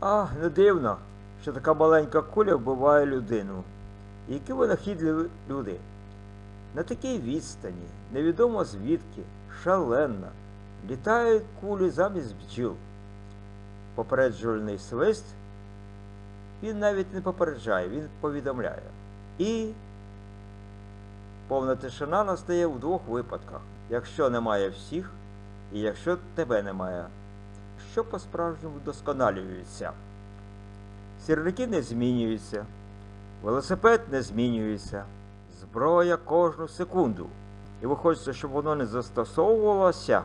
А, не дивно, що така маленька куля вбиває людину. Які винахідливі люди. На такій відстані, невідомо звідки, шалена, літають кулі замість бджіл. Попереджувальний свист він навіть не попереджає, він повідомляє. І повна тишина настає в двох випадках: якщо немає всіх, і якщо тебе немає, що по-справжньому вдосконалюється. Сірники не змінюються, велосипед не змінюється, зброя кожну секунду. І ви хочете, щоб воно не застосовувалося,